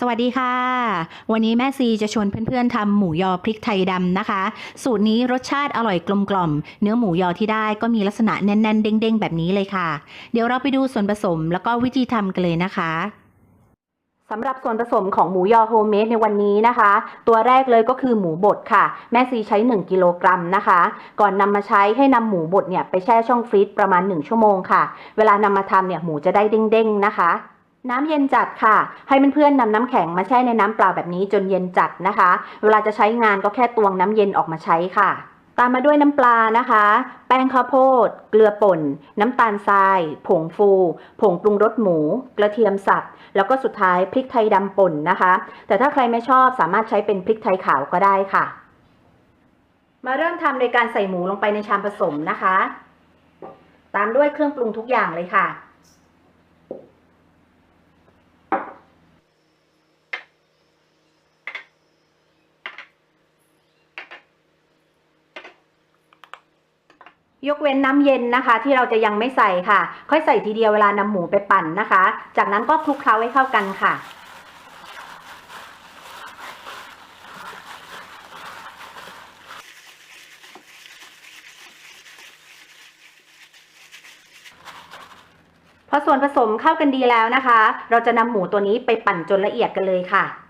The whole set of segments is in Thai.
สวัสดีค่ะ วันนี้แม่ซีจะชวนเพื่อนๆทำหมูยอพริกไทยดำนะคะ สูตรนี้รสชาติอร่อยกลมกล่อม เนื้อหมูยอที่ได้ก็มีลักษณะแน่นๆ เด้งๆ แบบนี้เลยค่ะ เดี๋ยวเราไปดูส่วนผสมแล้วก็วิธีทำกันเลยนะคะสำหรับส่วนผสมของหมูยอโฮมเมดในวันนี้นะคะ ตัวแรกเลยก็คือหมูบดค่ะ แม่ซีใช้ 1 กิโลกรัมนะคะ ก่อนนำมาใช้ให้นำหมูบดเนี่ยไปแช่ช่องฟรีซประมาณ 1 ชั่วโมงค่ะ เวลานำมาทำเนี่ยหมูจะได้เด้งๆนะคะ น้ำเย็นจัดค่ะ ให้เพื่อนๆนำน้ำแข็งมาแช่ในน้ำเปล่าแบบนี้จนเย็นจัดนะคะ เวลาจะใช้งานก็แค่ตวงน้ำเย็นออกมาใช้ค่ะ ตามมาด้วยน้ำปลานะคะ แป้งข้าวโพด เกลือป่น น้ำตาลทราย ผงฟู ผงปรุงรสหมู กระเทียมสับ แล้วก็สุดท้ายพริกไทยดำป่นนะคะ แต่ถ้าใครไม่ชอบสามารถใช้เป็นพริกไทยขาวก็ได้ค่ะ มาเริ่มทำโดยการใส่หมูลงไปในชามผสมนะคะ ตามด้วยเครื่องปรุงทุกอย่างเลยค่ะ ยกเว้นน้ำเย็นนะคะ ที่เราจะยังไม่ใส่ค่ะ ค่อยใส่ทีเดียวเวลานำหมูไปปั่นนะคะ จากนั้นก็คลุกเคล้าให้เข้ากันค่ะพอส่วนผสมเข้ากันดีแล้วนะคะ เราจะนำหมูตัวนี้ไปปั่นจนละเอียดกันเลยค่ะ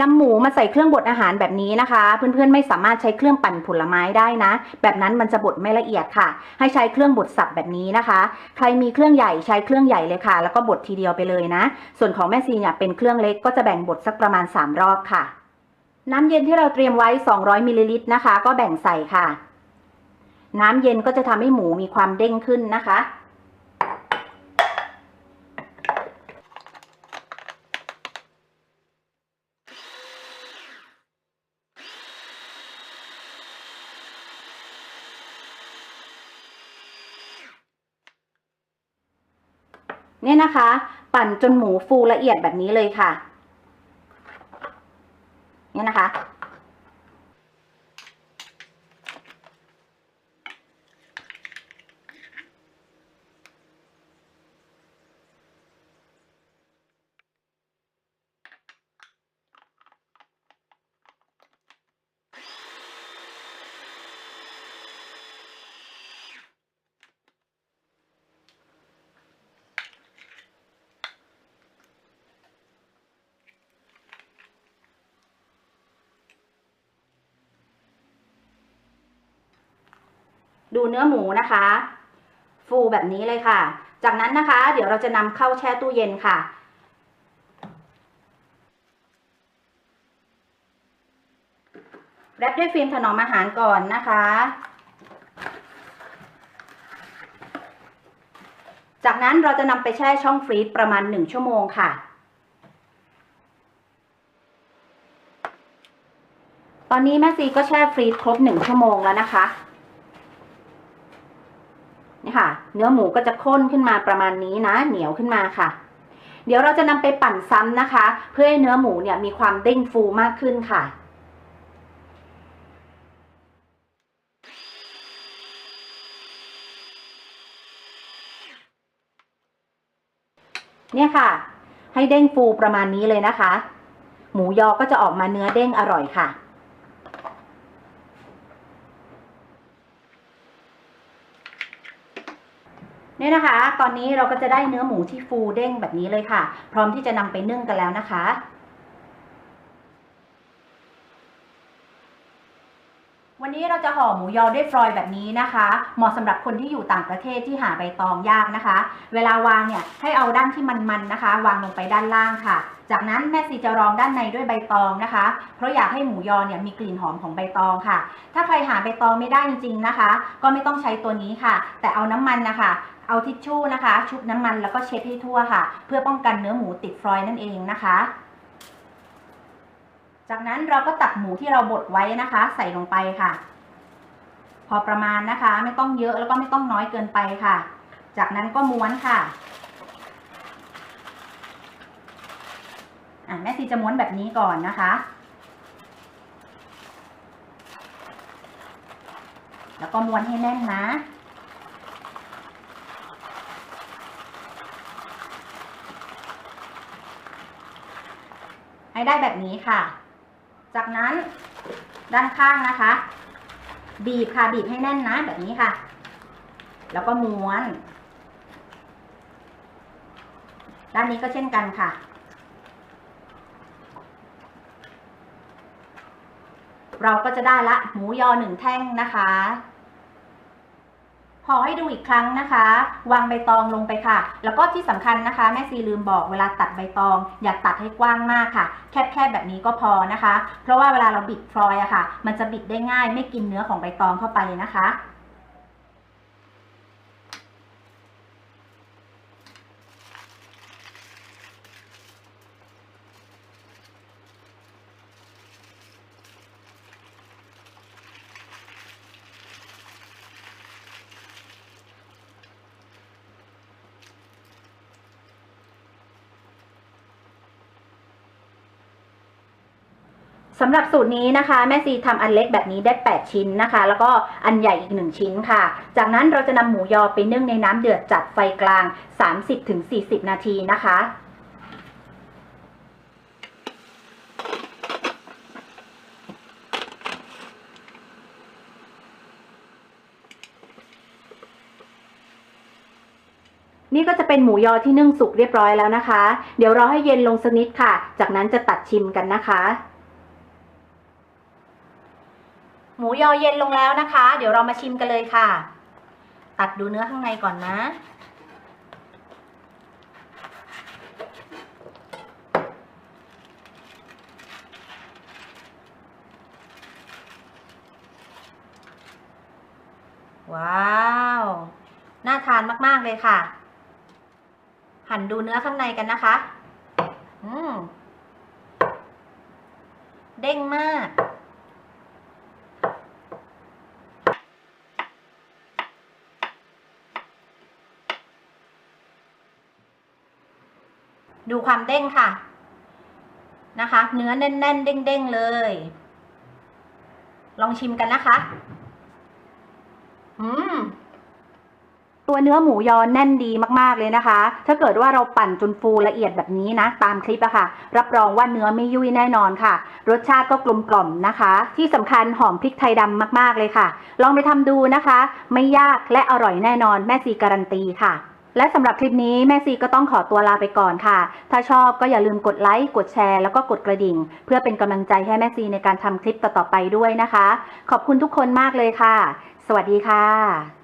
นำหมูมาใส่เครื่องบดอาหารแบบนี้นะคะ เพื่อนๆไม่สามารถใช้เครื่องปั่นผลไม้ได้นะ แบบนั้นมันจะบดไม่ละเอียดค่ะ ให้ใช้เครื่องบดสับแบบนี้นะคะ ใครมีเครื่องใหญ่ใช้เครื่องใหญ่เลยค่ะ แล้วก็บดทีเดียวไปเลยนะ ส่วนของแม่ซีเนี่ยเป็นเครื่องเล็กก็จะแบ่งบดสักประมาณ 3 รอบค่ะ น้ำเย็นที่เราเตรียมไว้ 200มิลลิลิตรนะคะ ก็แบ่งใส่ค่ะ น้ำเย็นก็จะทำให้หมูมีความเด้งขึ้นนะคะ เนี่ยนะคะ ปั่นจนหมูฟูละเอียดแบบนี้เลยค่ะ เนี่ยนะคะ ดูเนื้อหมูนะคะ ฟูแบบนี้เลยค่ะ จากนั้นนะคะ เดี๋ยวเราจะนำเข้าแช่ตู้เย็นค่ะแรปด้วยฟิล์มถนอมอาหารก่อนนะคะ จากนั้นเราจะนำไปแช่ช่องฟรีซประมาณ 1 ชั่วโมงค่ะ ตอนนี้แม่ซีก็แช่ฟรีซครบ 1 ชั่วโมงแล้วนะคะนี่ค่ะ เนื้อหมูก็จะข้นขึ้นมาประมาณนี้นะ เหนียวขึ้นมาค่ะ เดี๋ยวเราจะนำไปปั่นซ้ำนะคะ เพื่อให้เนื้อหมูเนี่ยมีความเด้งฟูมากขึ้นค่ะเนี่ยค่ะ ให้เด้งฟูประมาณนี้เลยนะคะ หมูยอก็จะออกมาเนื้อเด้งอร่อยค่ะ เนี่ยนะคะ ตอนนี้เราก็จะได้เนื้อหมูที่ฟูเด้งแบบนี้เลยค่ะ พร้อมที่จะนำไปนึ่งกันแล้วนะคะ วันนี้เราจะห่อหมูยอด้วยฟรอยแบบนี้นะคะ เหมาะสำหรับคนที่อยู่ต่างประเทศที่หาใบตองยากนะคะ เวลาวางเนี่ยให้เอาด้านที่มันๆนะคะ วางลงไปด้านล่างค่ะ จากนั้นแม่ซีจะรองด้านในด้วยใบตองนะคะ เพราะอยากให้หมูยอเนี่ยมีกลิ่นหอมของใบตองค่ะ ถ้าใครหาใบตองไม่ได้จริงๆนะคะ ก็ไม่ต้องใช้ตัวนี้ค่ะ แต่เอาน้ำมันนะคะเอาทิชชู่นะคะ ชุบน้ำมันแล้วก็เช็ดให้ทั่วค่ะ เพื่อป้องกันเนื้อหมูติดฟรอยนั่นเองนะคะ จากนั้นเราก็ตักหมูที่เราบดไว้นะคะ ใส่ลงไปค่ะ พอประมาณนะคะ ไม่ต้องเยอะแล้วก็ไม่ต้องน้อยเกินไปค่ะ จากนั้นก็ม้วนค่ะอะแม่ซีจะม้วนแบบนี้ก่อนนะคะ แล้วก็ม้วนให้แน่นนะให้ได้แบบนี้ค่ะ จากนั้นด้านข้างนะคะ บีบค่ะบีบให้แน่นนะแบบนี้ค่ะ แล้วก็ม้วน ด้านนี้ก็เช่นกันค่ะ เราก็จะได้ละหมูยอหนึ่งแท่งนะคะ พอให้ดูอีกครั้งนะคะ วางใบตองลงไปค่ะ แล้วก็ที่สำคัญนะคะ แม่ซีลืมบอกเวลาตัดใบตอง อย่าตัดให้กว้างมากค่ะ แคบๆแบบนี้ก็พอนะคะ เพราะว่าเวลาเราบิดฟลอยอะค่ะ มันจะบิดได้ง่ายไม่กินเนื้อของใบตองเข้าไปนะคะ สำหรับสูตรนี้นะคะ แม่ซีทำอันเล็กแบบนี้ได้ 8 ชิ้นนะคะ แล้วก็อันใหญ่อีก 1 ชิ้นค่ะ จากนั้นเราจะนำหมูยอไปนึ่งในน้ำเดือดจัดไฟกลาง 30-40 นาทีนะคะนี่ก็จะเป็นหมูยอที่นึ่งสุกเรียบร้อยแล้วนะคะ เดี๋ยวรอให้เย็นลงสักนิดค่ะ จากนั้นจะตัดชิมกันนะคะ หมูยอเย็นลงแล้วนะคะ เดี๋ยวเรามาชิมกันเลยค่ะ ตัดดูเนื้อข้างในก่อนนะ ว้าว น่าทานมาก ๆ เลยค่ะ หั่นดูเนื้อข้างในกันนะคะ อืม เด้งมาก ดูความเด้งค่ะ นะคะ เนื้อแน่นๆ เด้งๆ เลย ลองชิมกันนะคะ อืมตัวเนื้อหมูยอแน่นดีมากๆเลยนะคะ ถ้าเกิดว่าเราปั่นจนฟูละเอียดแบบนี้นะ ตามคลิปอะค่ะ รับรองว่าเนื้อไม่ยุ่ยแน่นอนค่ะ รสชาติก็กลมกล่อมนะคะ ที่สำคัญหอมพริกไทยดำมากๆเลยค่ะ ลองไปทำดูนะคะ ไม่ยากและอร่อยแน่นอนแม่ซีการันตีค่ะ และสำหรับคลิปนี้แม่ซีก็ต้องขอตัวลาไปก่อนค่ะ ถ้าชอบก็อย่าลืมกดไลค์ กดแชร์ แล้วก็กดกระดิ่ง เพื่อเป็นกำลังใจให้แม่ซีในการทำคลิปต่อๆไปด้วยนะคะ ขอบคุณทุกคนมากเลยค่ะ สวัสดีค่ะ